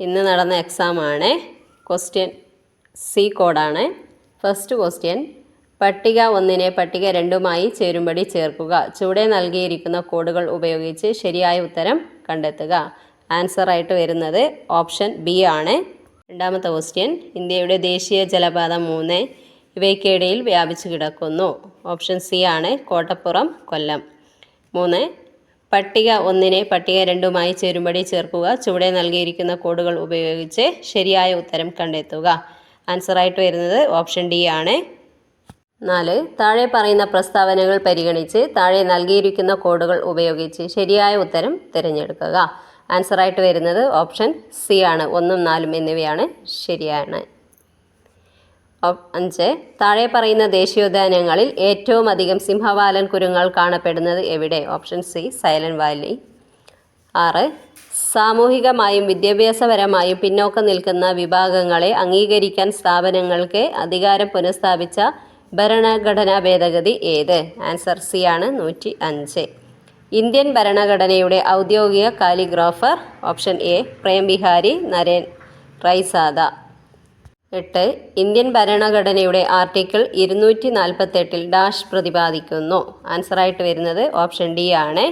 ഇന്ന് നടന്ന എക്സാമാണ് ക്വസ്റ്റ്യൻ സി കോഡാണ് ഫസ്റ്റ് ക്വസ്റ്റ്യൻ പട്ടിക ഒന്നിനെ പട്ടിക രണ്ടുമായി ചേരുംപടി ചേർക്കുക. ചുവടെ നൽകിയിരിക്കുന്ന കോഡുകൾ ഉപയോഗിച്ച് ശരിയായ ഉത്തരം കണ്ടെത്തുക. ആൻസർ ആയിട്ട് വരുന്നത് ഓപ്ഷൻ ബി ആണ്. രണ്ടാമത്തെ ക്വസ്റ്റ്യൻ ഇന്ത്യയുടെ ദേശീയ ജലപാത മൂന്ന് ഇവയ്ക്കിടയിൽ വ്യാപിച്ചു കിടക്കുന്നു. ഓപ്ഷൻ സി ആണ് കോട്ടപ്പുറം കൊല്ലം. മൂന്ന് പട്ടിക ഒന്നിനെ പട്ടിക രണ്ടുമായി ചേരുമ്പടി ചേർക്കുക. ചുവടെ നൽകിയിരിക്കുന്ന കോഡുകൾ ഉപയോഗിച്ച് ശരിയായ ഉത്തരം കണ്ടെത്തുക. ആൻസറായിട്ട് വരുന്നത് ഓപ്ഷൻ ഡി ആണ്. നാല് താഴെ പറയുന്ന പ്രസ്താവനകൾ പരിഗണിച്ച് താഴെ നൽകിയിരിക്കുന്ന കോഡുകൾ ഉപയോഗിച്ച് ശരിയായ ഉത്തരം തിരഞ്ഞെടുക്കുക. ആൻസറായിട്ട് വരുന്നത് ഓപ്ഷൻ സി ആണ്. ഒന്നും നാലും എന്നിവയാണ് ശരിയാണ്. അഞ്ച്. താഴെ പറയുന്ന ദേശീയോദ്യാനങ്ങളിൽ ഏറ്റവും അധികം സിംഹവാലൻ കുരുങ്ങൾ കാണപ്പെടുന്നത് എവിടെ? Option C Silent Valley. ആറ്. സാമൂഹികമായും വിദ്യാഭ്യാസപരമായും പിന്നോക്കം നിൽക്കുന്ന വിഭാഗങ്ങളെ അംഗീകരിക്കാൻ സ്ഥാപനങ്ങൾക്ക് അധികാരം പുനഃസ്ഥാപിച്ച ഭരണഘടനാ ഭേദഗതി ഏത്? ആൻസർ സി ആണ് നൂറ്റി അഞ്ച്. ഇന്ത്യൻ ഭരണഘടനയുടെ ഔദ്യോഗിക calligrapher option A Prem Behari Narain Raizada. എട്ട് ഇന്ത്യൻ ഭരണഘടനയുടെ ആർട്ടിക്കിൾ ഇരുന്നൂറ്റി നാൽപ്പത്തെട്ടിൽ ഡാഷ് പ്രതിപാദിക്കുന്നു. ആൻസറായിട്ട് വരുന്നത് ഓപ്ഷൻ ഡി ആണ്.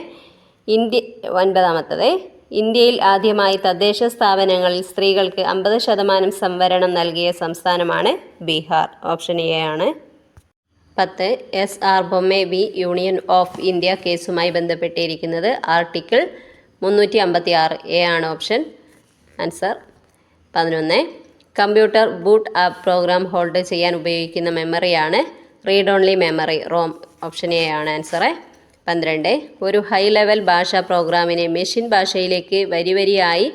ഇന്ത്യ ഒൻപതാമത്തത്. ഇന്ത്യയിൽ ആദ്യമായി തദ്ദേശ സ്ഥാപനങ്ങളിൽ സ്ത്രീകൾക്ക് അമ്പത് ശതമാനം സംവരണം നൽകിയ സംസ്ഥാനമാണ് ബീഹാർ. ഓപ്ഷൻ എ ആണ്. പത്ത് S R Bommai B union of India കേസുമായി ബന്ധപ്പെട്ടിരിക്കുന്നത് ആർട്ടിക്കിൾ മുന്നൂറ്റി അമ്പത്തി ആറ് എ ആണ് ഓപ്ഷൻ. ആൻസർ പതിനൊന്ന് computer boot up program hold ചെയ്യാൻ ഉപയോഗിക്കുന്ന മെമ്മറിയാണ് read only memory ROM option A ആണ് ആൻസറ് പന്ത്രണ്ട് ഒരു ഹൈ ലെവൽ ഭാഷാ പ്രോഗ്രാമിനെ മെഷീൻ ഭാഷയിലേക്ക് വരിവരിയായി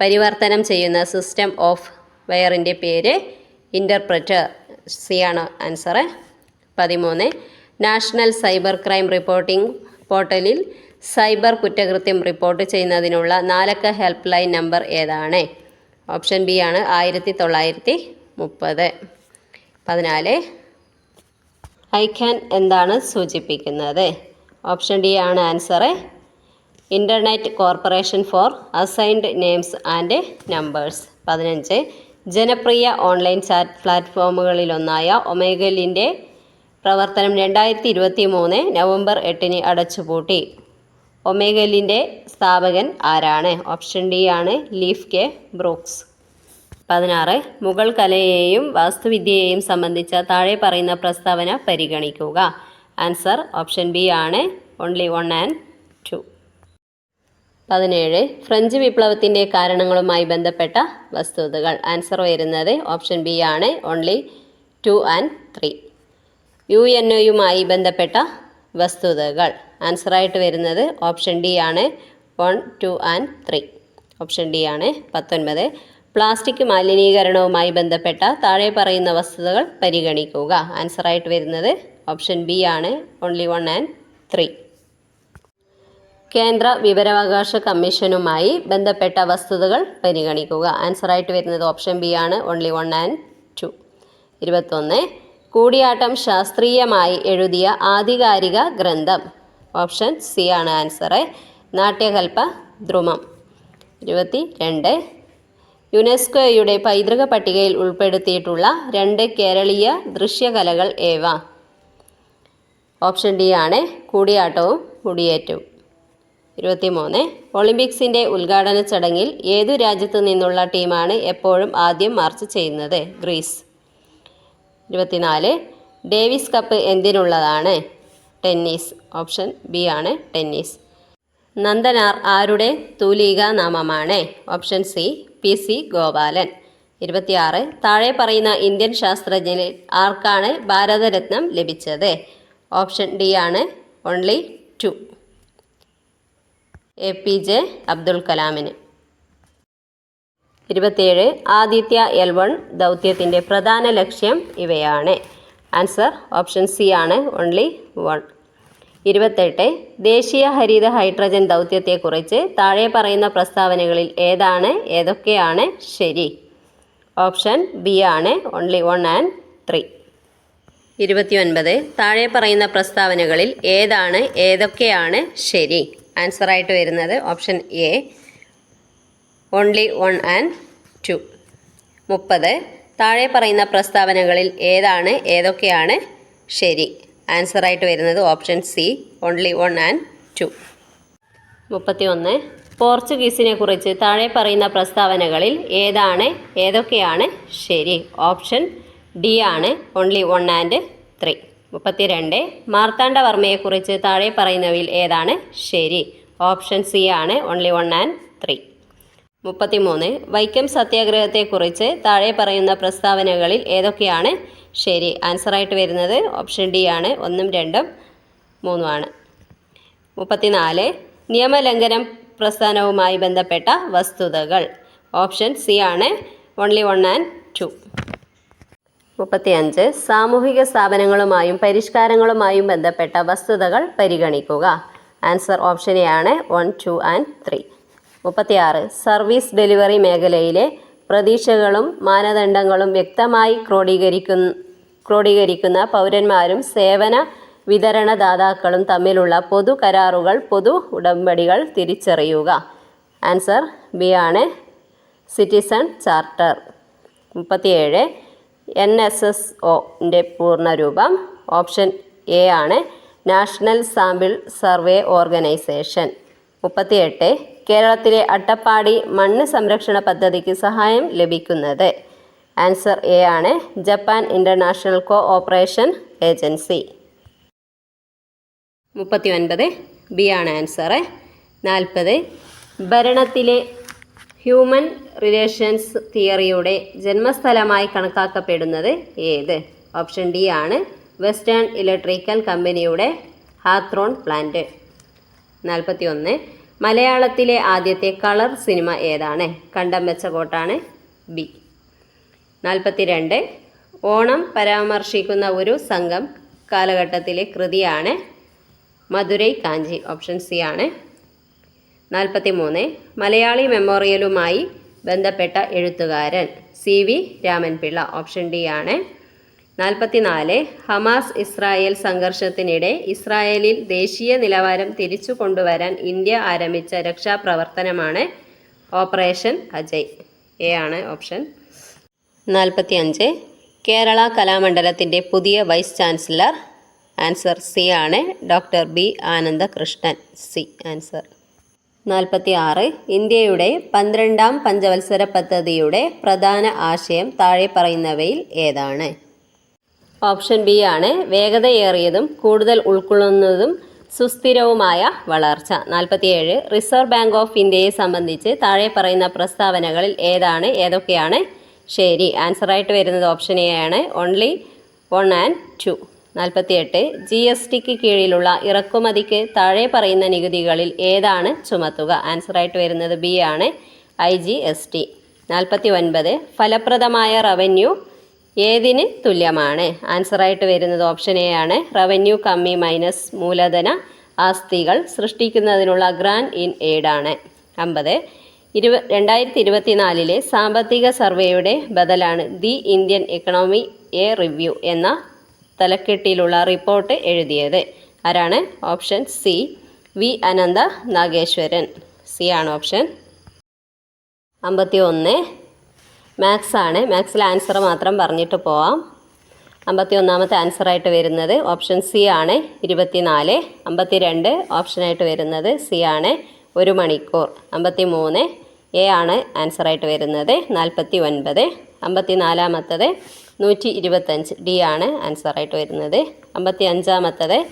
പരിവർത്തനം ചെയ്യുന്ന സിസ്റ്റം ഓഫ് വെയറിന്റെ പേര് ഇന്റർപ്രറ്റർ സി ആണ് ആൻസറ് പതിമൂന്ന് നാഷണൽ സൈബർ ക്രൈം റിപ്പോർട്ടിംഗ് പോർട്ടലിൽ സൈബർ കുറ്റകൃത്യം റിപ്പോർട്ട് ചെയ്യുന്നതിനുള്ള നാലക്ക ഹെൽപ്പ് ലൈൻ നമ്പർ ഏതാണ്? ഓപ്ഷൻ ബി ആണ് ആയിരത്തി തൊള്ളായിരത്തി മുപ്പത്. പതിനാല്. ഐക്യാൻ എന്താണ് സൂചിപ്പിക്കുന്നത്? ഓപ്ഷൻ ഡി ആണ് answer internet corporation for assigned names and numbers. പതിനഞ്ച്. ജനപ്രിയ ഓൺലൈൻ ചാറ്റ് പ്ലാറ്റ്ഫോമുകളിലൊന്നായ ഒമേഗലിന്റെ പ്രവർത്തനം രണ്ടായിരത്തി ഇരുപത്തി മൂന്ന് നവംബർ എട്ടിന് അടച്ചുപൂട്ടി. ഒമേഗലിന്റെ സ്ഥാപകൻ ആരാണ്? ഓപ്ഷൻ ഡി ആണ് ലീഫ് കെ. ബ്രൂക്സ്. പതിനാറ്. മുഗൾ കലയെയും വാസ്തുവിദ്യയെയും സംബന്ധിച്ച താഴെ പറയുന്ന പ്രസ്താവന പരിഗണിക്കുക. ആൻസർ ഓപ്ഷൻ ബി ആണ് ഓൺലി വൺ ആൻഡ് ടു പതിനേഴ്. ഫ്രഞ്ച് വിപ്ലവത്തിന്റെ കാരണങ്ങളുമായി ബന്ധപ്പെട്ട വസ്തുതകൾ. ആൻസർ വരുന്നത് ഓപ്ഷൻ ബി ആണ് only two and three U N ഒയുമായി ബന്ധപ്പെട്ട വസ്തുതകൾ. ആൻസറായിട്ട് വരുന്നത് ഓപ്ഷൻ ഡി ആണ്. One two and three option D ആണ്. പത്തൊൻപത്. പ്ലാസ്റ്റിക് മാലിന്യീകരണവുമായി ബന്ധപ്പെട്ട താഴെ പറയുന്ന വസ്തുതകൾ പരിഗണിക്കുക. ആൻസർ ആയിട്ട് വരുന്നത് ഓപ്ഷൻ ബി ആണ്. ഓൺലി വൺ ആൻഡ് ത്രീ കേന്ദ്ര വിവരാവകാശ കമ്മീഷനുമായി ബന്ധപ്പെട്ട വസ്തുതകൾ പരിഗണിക്കുക. ആൻസർ ആയിട്ട് വരുന്നത് ഓപ്ഷൻ ബി ആണ്. ഓൺലി വൺ ആൻഡ് ടു ഇരുപത്തൊന്ന്. കൂടിയാട്ടം ശാസ്ത്രീയമായി എഴുതിയ ആധികാരിക ഗ്രന്ഥം. ഓപ്ഷൻ സി ആണ് ആൻസറ്. നാട്യകൽപ്പ ദ്രുമം. ഇരുപത്തി രണ്ട് യുനെസ്കോയുടെ പൈതൃക പട്ടികയിൽ ഉൾപ്പെടുത്തിയിട്ടുള്ള രണ്ട് കേരളീയ ദൃശ്യകലകൾ ഏവ? ഓപ്ഷൻ ഡി ആണ് കൂടിയാട്ടവും കുടിയേറ്റവും ഇരുപത്തിമൂന്ന്. ഒളിമ്പിക്സിന്റെ ഉദ്ഘാടന ചടങ്ങിൽ ഏതു രാജ്യത്തു നിന്നുള്ള ടീമാണ് എപ്പോഴും ആദ്യം മാർച്ച് ചെയ്യുന്നത്? ഗ്രീസ്. ഇരുപത്തിനാല്. ഡേവിസ് കപ്പ് എന്തിനുള്ളതാണ്? ടെന്നീസ് ഓപ്ഷൻ ബി ആണ് ടെന്നീസ്. നന്ദനാർ ആരുടെ തൂലിക നാമമാണ്? Option C P C Gopalan. ഇരുപത്തിയാറ്. താഴെ പറയുന്ന ഇന്ത്യൻ ശാസ്ത്രജ്ഞനിൽ ആർക്കാണ് ഭാരതരത്നം ലഭിച്ചത്? ഓപ്ഷൻ ഡി ആണ് only two A P J Abdul കലാമിന്. ഇരുപത്തിയേഴ്. ആദിത്യ എൽ വൺ ദൗത്യത്തിന്റെ പ്രധാന ലക്ഷ്യം ഇവയാണ്. ആൻസർ ഓപ്ഷൻ സി ആണ്. ഓൺലി വൺ ഇരുപത്തെട്ട്. ദേശീയ ഹരിത ഹൈഡ്രജൻ ദൗത്യത്തെക്കുറിച്ച് താഴെ പറയുന്ന പ്രസ്താവനകളിൽ ഏതാണ്? ഏതൊക്കെയാണ്? ശരി. ഓപ്ഷൻ ബി ആണ്. ഓൺലി വൺ ആൻഡ് ത്രീ ഇരുപത്തിയൊൻപത്. താഴെ പറയുന്ന പ്രസ്താവനകളിൽ ഏതാണ്? ഏതൊക്കെയാണ്? ശരി. ആൻസറായിട്ട് വരുന്നത് option A only one and two മുപ്പത്. താഴെ പറയുന്ന പ്രസ്താവനകളിൽ ഏതാണ് ഏതൊക്കെയാണ്? ശരി. ആൻസറായിട്ട് വരുന്നത് option C only one and two മുപ്പത്തി ഒന്ന് പോർച്ചുഗീസിനെ കുറിച്ച് താഴെ പറയുന്ന പ്രസ്താവനകളിൽ ഏതാണ് ഏതൊക്കെയാണ്? ശരി. ഓപ്ഷൻ ഡി ആണ് ഓൺലി വൺ ആൻഡ് ത്രീ മുപ്പത്തിരണ്ട്. മാർത്താണ്ഡവർമ്മയെക്കുറിച്ച് താഴെ പറയുന്നവയിൽ ഏതാണ്? ശരി. ഓപ്ഷൻ സി ആണ് ഓൺലി വൺ ആൻഡ് ത്രീ മുപ്പത്തിമൂന്ന്. വൈക്കം സത്യാഗ്രഹത്തെക്കുറിച്ച് താഴെ പറയുന്ന പ്രസ്താവനകളിൽ ഏതൊക്കെയാണ്? ശരി ആൻസറായിട്ട് വരുന്നത് ഓപ്ഷൻ ഡി ആണ് ഒന്നും രണ്ടും മൂന്നുമാണ് മുപ്പത്തിനാല് നിയമലംഘനം പ്രസ്ഥാനവുമായി ബന്ധപ്പെട്ട വസ്തുതകൾ. ഓപ്ഷൻ സി ആണ് ഓൺലി വൺ ആൻഡ് ടു മുപ്പത്തിയഞ്ച് സാമൂഹിക സ്ഥാപനങ്ങളുമായും പരിഷ്കാരങ്ങളുമായും ബന്ധപ്പെട്ട വസ്തുതകൾ പരിഗണിക്കുക. ആൻസർ ഓപ്ഷൻ എ ആണ് വൺ ടു ആൻഡ് ത്രീ മുപ്പത്തിയാറ്. സർവീസ് ഡെലിവറി മേഖലയിലെ പ്രതീക്ഷകളും മാനദണ്ഡങ്ങളും വ്യക്തമായി ക്രോഡീകരിക്കുന്ന ക്രോഡീകരിക്കുന്ന പൗരന്മാരും സേവന വിതരണദാതാക്കളും തമ്മിലുള്ള പൊതു കരാറുകൾ പൊതു ഉടമ്പടികൾ തിരിച്ചറിയുക. ആൻസർ ബി ആണ്. Citizen charter. മുപ്പത്തിയേഴ്. എൻ എസ് എസ് ഒന്റെ പൂർണരൂപം. ഓപ്ഷൻ എ ആണ്. National sample survey organisation. മുപ്പത്തിയെട്ട്. കേരളത്തിലെ അട്ടപ്പാടി മണ്ണ് സംരക്ഷണ പദ്ധതിക്ക് സഹായം ലഭിക്കുന്നത്. ആൻസർ എ ആണ്. Japan international cooperation agency. മുപ്പത്തി ഒൻപത് ബി ആണ് ആൻസർ. നാൽപ്പത്. ഭരണത്തിലെ ഹ്യൂമൻ റിലേഷൻസ് തിയറിയുടെ ജന്മസ്ഥലമായി കണക്കാക്കപ്പെടുന്നത് ഏത്? ഓപ്ഷൻ ഡി ആണ്. വെസ്റ്റേൺ ഇലക്ട്രിക്കൽ കമ്പനിയുടെ ഹാത്രോൺ പ്ലാന്റ്. നാൽപ്പത്തി ഒന്ന് മലയാളത്തിലെ ആദ്യത്തെ കളർ സിനിമ ഏതാണ്? കണ്ടം വെച്ച കോട്ടാണ് ബി. നാൽപ്പത്തി രണ്ട് ഓണം പരാമർശിക്കുന്ന ഒരു സംഘം കാലഘട്ടത്തിലെ കൃതിയാണ് മധുരൈ കാഞ്ചി ഓപ്ഷൻ സി ആണ്. നാൽപ്പത്തി മൂന്ന് മലയാളി മെമ്മോറിയലുമായി ബന്ധപ്പെട്ട എഴുത്തുകാരൻ C V Raman Pillai option D ആണ്. നാൽപ്പത്തിനാല് ഹമാസ് ഇസ്രായേൽ സംഘർഷത്തിനിടെ ഇസ്രായേലിൽ ദേശീയ നിലവാരം തിരിച്ചു കൊണ്ടുവരാൻ ഇന്ത്യ ആരംഭിച്ച രക്ഷാപ്രവർത്തനമാണ് ഓപ്പറേഷൻ അജയ്. എ ആണ് ഓപ്ഷൻ. നാൽപ്പത്തി അഞ്ച് കേരള കലാമണ്ഡലത്തിന്റെ പുതിയ വൈസ് ചാൻസലർ. ആൻസർ സി ആണ് doctor B Anandakrishnan. C answer. നാൽപ്പത്തി ആറ് ഇന്ത്യയുടെ പന്ത്രണ്ടാം പഞ്ചവത്സര പദ്ധതിയുടെ പ്രധാന ആശയം താഴെ പറയുന്നവയിൽ ഏതാണ്? ഓപ്ഷൻ ബി ആണ് വേഗതയേറിയതും കൂടുതൽ ഉൾക്കൊള്ളുന്നതും സുസ്ഥിരവുമായ വളർച്ച. നാൽപ്പത്തിയേഴ് റിസർവ് ബാങ്ക് ഓഫ് ഇന്ത്യയെ സംബന്ധിച്ച് താഴെ പറയുന്ന പ്രസ്താവനകളിൽ ഏതാണ് ഏതൊക്കെയാണ്? ശരി ആൻസറായിട്ട് വരുന്നത് ഓപ്ഷൻ എ ആണ് ഓൺലി വൺ ആൻഡ് ടു നാൽപ്പത്തിയെട്ട് ജി എസ് ടിക്ക് കീഴിലുള്ള ഇറക്കുമതിക്ക് താഴെ പറയുന്ന നികുതികളിൽ ഏതാണ് ചുമത്തുക? ആൻസറായിട്ട് വരുന്നത് ബി ആണ് ഐ ജി എസ് ടി. നാൽപ്പത്തി ഒൻപത് ഫലപ്രദമായ റവന്യൂ ഏതിന് തുല്യമാണ്? ആൻസറായിട്ട് വരുന്നത് ഓപ്ഷൻ എ ആണ്. റവന്യൂ കമ്മി മൈനസ് മൂലധന ആസ്തികൾ സൃഷ്ടിക്കുന്നതിനുള്ള ഗ്രാൻഡ് ഇൻ എയ്ഡാണ് അമ്പത്. ഇരുപ രണ്ടായിരത്തി ഇരുപത്തിനാലിലെ സാമ്പത്തിക സർവേയുടെ ബദലാണ് the Indian economy a review എന്ന തലക്കെട്ടിലുള്ള റിപ്പോർട്ട് എഴുതിയത്. ആരാണ്? Option C V. Anantha Nageswaran. C ആണ് ഓപ്ഷൻ അമ്പത്തി ഒന്ന് മാത്സ് ആണ് മാത്സിലെ ആൻസർ മാത്രം പറഞ്ഞിട്ട് പോവാം. അമ്പത്തി ഒന്നാമത്തെ ആൻസറായിട്ട് വരുന്നത് ഓപ്ഷൻ സി ആണ്. ഇരുപത്തിനാല് അമ്പത്തി രണ്ട് ഓപ്ഷനായിട്ട് വരുന്നത് സി ആണ്. ഒരു മണിക്കൂർ. അമ്പത്തി മൂന്ന് എ ആണ് ആൻസറായിട്ട് വരുന്നത്. നാൽപ്പത്തി ഒൻപത് അമ്പത്തി നാലാമത്തത് നൂറ്റി ഇരുപത്തഞ്ച് ഡി ആണ് ആൻസറായിട്ട് വരുന്നത്. അമ്പത്തി അഞ്ചാമത്തത്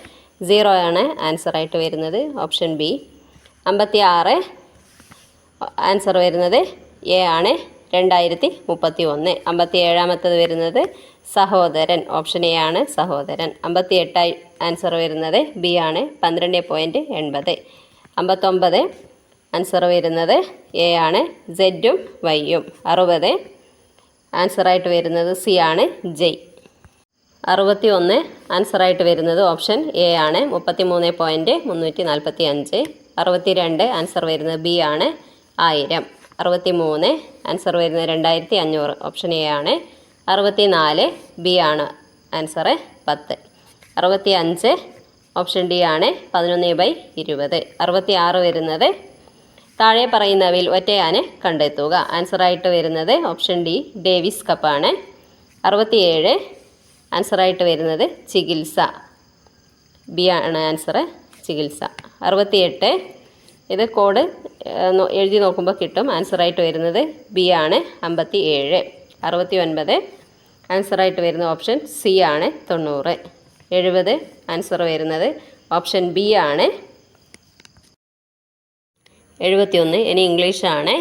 സീറോ ആണ് ആൻസറായിട്ട് വരുന്നത്. Option B. അമ്പത്തി ആറ് ആൻസർ വരുന്നത് എ ആണ്. രണ്ടായിരത്തി മുപ്പത്തി ഒന്ന് അമ്പത്തി ഏഴാമത്തത് വരുന്നത് സഹോദരൻ ഓപ്ഷൻ എ ആണ് സഹോദരൻ. അമ്പത്തി എട്ടായി ആൻസർ വരുന്നത് ബി ആണ് പന്ത്രണ്ട് പോയിന്റ് എൺപത്. അമ്പത്തൊമ്പത് ആൻസർ വരുന്നത് എ ആണ് സെഡും വൈയും അറുപത് ആൻസറായിട്ട് വരുന്നത് സി ആണ് ജയ് അറുപത്തി ഒന്ന് ആൻസറായിട്ട് വരുന്നത് ഓപ്ഷൻ എ ആണ് മുപ്പത്തി മൂന്ന് പോയിന്റ് മുന്നൂറ്റി നാൽപ്പത്തി അഞ്ച് അറുപത്തി രണ്ട് ആൻസർ വരുന്നത് ബി ആണ് ആയിരം. അറുപത്തി മൂന്ന് ആൻസർ വരുന്നത് രണ്ടായിരത്തി അഞ്ഞൂറ് ഓപ്ഷൻ എ ആണ്. അറുപത്തി നാല് ബി ആണ്. ആൻസറ് പത്ത്. അറുപത്തി അഞ്ച് ഓപ്ഷൻ ഡി ആണ്. പതിനൊന്ന് ബൈ ഇരുപത്. അറുപത്തി ആറ് വരുന്നത് താഴെ പറയുന്നവയിൽ ഒറ്റയാനെ കണ്ടെത്തുക. ആൻസറായിട്ട് വരുന്നത് ഓപ്ഷൻ ഡി ഡേവിസ് കപ്പാണ് അറുപത്തിയേഴ് ആൻസറായിട്ട് വരുന്നത് ചികിത്സ. ബി ആണ് ആൻസറ് ചികിത്സ. അറുപത്തിയെട്ട് ഇത് കോഡ് എഴുതി നോക്കുമ്പോൾ കിട്ടും. ആൻസറായിട്ട് വരുന്നത് ബി ആണ് അമ്പത്തി ഏഴ് അറുപത്തി ഒൻപത് ആൻസറായിട്ട് വരുന്ന ഓപ്ഷൻ സി ആണ് തൊണ്ണൂറ്. എഴുപത് ആൻസർ വരുന്നത് ഓപ്ഷൻ ബി ആണ്. എഴുപത്തിയൊന്ന് ഇനി ഇംഗ്ലീഷാണ്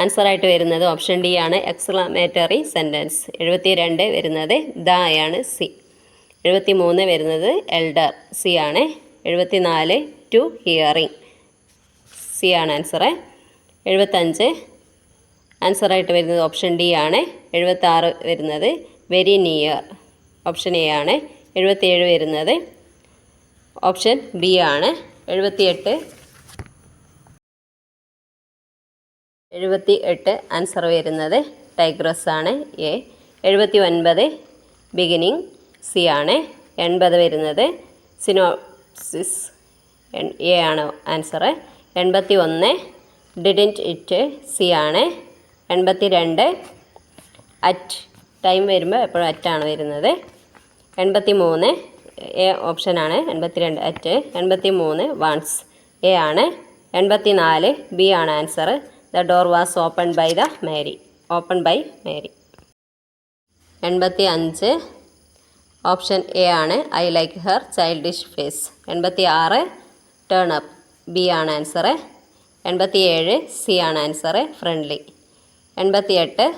ആൻസറായിട്ട് വരുന്നത് ഓപ്ഷൻ ഡി ആണ് എക്സ്ക്ലമേറ്ററി സെന്റൻസ് എഴുപത്തി രണ്ട് വരുന്നത് ദ ആണ് സി എഴുപത്തി മൂന്ന് വരുന്നത് എൽഡർ സി ആണ്. എഴുപത്തി നാല് ടു ഹിയറിംഗ് സി ആണ് ആൻസറ്. എഴുപത്തഞ്ച്. ആൻസറായിട്ട് വരുന്നത് ഓപ്ഷൻ ഡി ആണ്. എഴുപത്താറ് വരുന്നത് വെരി നിയർ. ഓപ്ഷൻ എ ആണ്. എഴുപത്തിയേഴ് വരുന്നത് ഓപ്ഷൻ ബി ആണ്. എഴുപത്തിയെട്ട്. എഴുപത്തി എട്ട് ആൻസർ വരുന്നത് ടൈഗ്രസ് ആണ്. എ. എഴുപത്തി ഒൻപത് ബിഗിനിങ് സി ആണ്. എൺപത് വരുന്നത് സിനോസിസ് എ ആണ് ആൻസർ എൺപത്തി ഒന്ന് ഡിഡിന്റ് ഇറ്റ് സി ആണ്. എൺപത്തി രണ്ട് അറ്റ് ടൈം വരുമ്പോൾ എപ്പോഴും അറ്റാണ് വരുന്നത്. എൺപത്തി മൂന്ന് എ ഓപ്ഷനാണ് എൺപത്തി രണ്ട് അറ്റ്. എൺപത്തി മൂന്ന് വൺസ് എ ആണ്. എൺപത്തി നാല് ബി ആണ് answer. The door was open by the Mary. Open by Mary. എൺപത്തി അഞ്ച് ഓപ്ഷൻ എ ആണ്. I like her childish face. എൺപത്തി ആറ് ടേൺ അപ്പ്. ബി ആണ് ആൻസറ്. എൺപത്തി ഏഴ് സി ആണ് ആൻസറ്. ഫ്രണ്ട്ലി. എൺപത്തി എട്ട്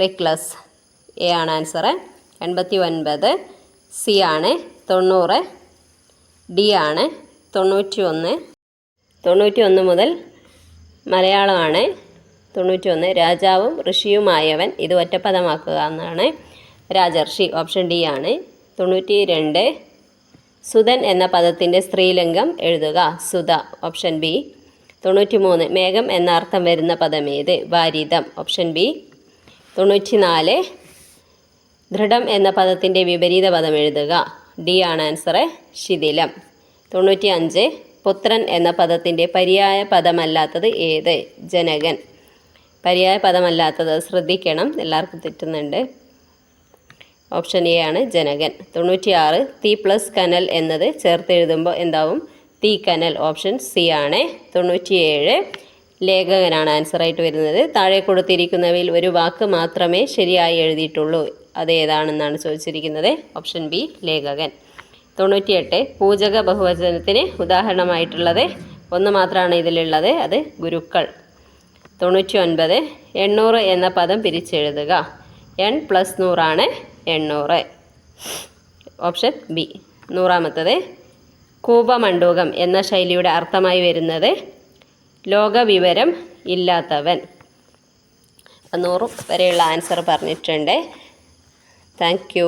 റിക്ലസ് എ ആണ് ആൻസറ്. എൺപത്തി ഒൻപത് സി ആണ്. തൊണ്ണൂറ് ഡി ആണ്. തൊണ്ണൂറ്റി ഒന്ന് തൊണ്ണൂറ്റി ഒന്ന് മുതൽ മലയാളമാണ്. തൊണ്ണൂറ്റി ഒന്ന് രാജാവും ഋഷിയുമായവൻ ഇത് ഒറ്റപ്പദമാക്കുക എന്നാണ്. രാജർഷി ഓപ്ഷൻ ഡി ആണ്. തൊണ്ണൂറ്റി രണ്ട് സുധൻ എന്ന പദത്തിന്റെ സ്ത്രീലിംഗം എഴുതുക. സുധ ഓപ്ഷൻ ബി. തൊണ്ണൂറ്റി മൂന്ന് മേഘം എന്ന അർത്ഥം വരുന്ന പദം ഏത്? വാരിതം ഓപ്ഷൻ ബി. തൊണ്ണൂറ്റി നാല് ദൃഢം എന്ന പദത്തിന്റെ വിപരീത പദം എഴുതുക. ഡി ആണ് ആൻസർ ശിഥിലം. തൊണ്ണൂറ്റി അഞ്ച് പുത്രൻ എന്ന പദത്തിന്റെ പര്യായ പദമല്ലാത്തത് ഏത്? ജനകൻ. പര്യായ പദമല്ലാത്തത് ശ്രദ്ധിക്കണം. എല്ലാവർക്കും തെറ്റുന്നുണ്ട്. ഓപ്ഷൻ എ ആണ് ജനകൻ. തൊണ്ണൂറ്റിയാറ് തീ പ്ലസ് കനൽ എന്നത് ചേർത്തെഴുതുമ്പോൾ എന്താവും? തീ കനൽ ഓപ്ഷൻ സി ആണ്. തൊണ്ണൂറ്റിയേഴ് ലേഖകനാണ് ആൻസറായിട്ട് വരുന്നത്. താഴെ കൊടുത്തിരിക്കുന്നവയിൽ ഒരു വാക്ക് മാത്രമേ ശരിയായി എഴുതിയിട്ടുള്ളൂ. അത് ഏതാണെന്നാണ് ചോദിച്ചിരിക്കുന്നത്? ഓപ്ഷൻ ബി ലേഖകൻ. തൊണ്ണൂറ്റിയെട്ട് പൂജക ബഹുവചനത്തിന് ഉദാഹരണമായിട്ടുള്ളത് ഒന്ന് മാത്രമാണ് ഇതിലുള്ളത്. അത് ഗുരുക്കൾ. തൊണ്ണൂറ്റി ഒൻപത് എണ്ണൂറ് എന്ന പദം പിരിച്ചെഴുതുക. എൺ പ്ലസ് നൂറാണ്. എണ്ണൂറ്. ഓപ്ഷൻ ബി നൂറാമത്തത് കൂപമണ്ഡൂകം എന്ന ശൈലിയുടെ അർത്ഥമായി വരുന്നത് ലോകവിവരം ഇല്ലാത്തവൻ. നൂറ് വരെയുള്ള ആൻസർ പറഞ്ഞിട്ടുണ്ട്. താങ്ക്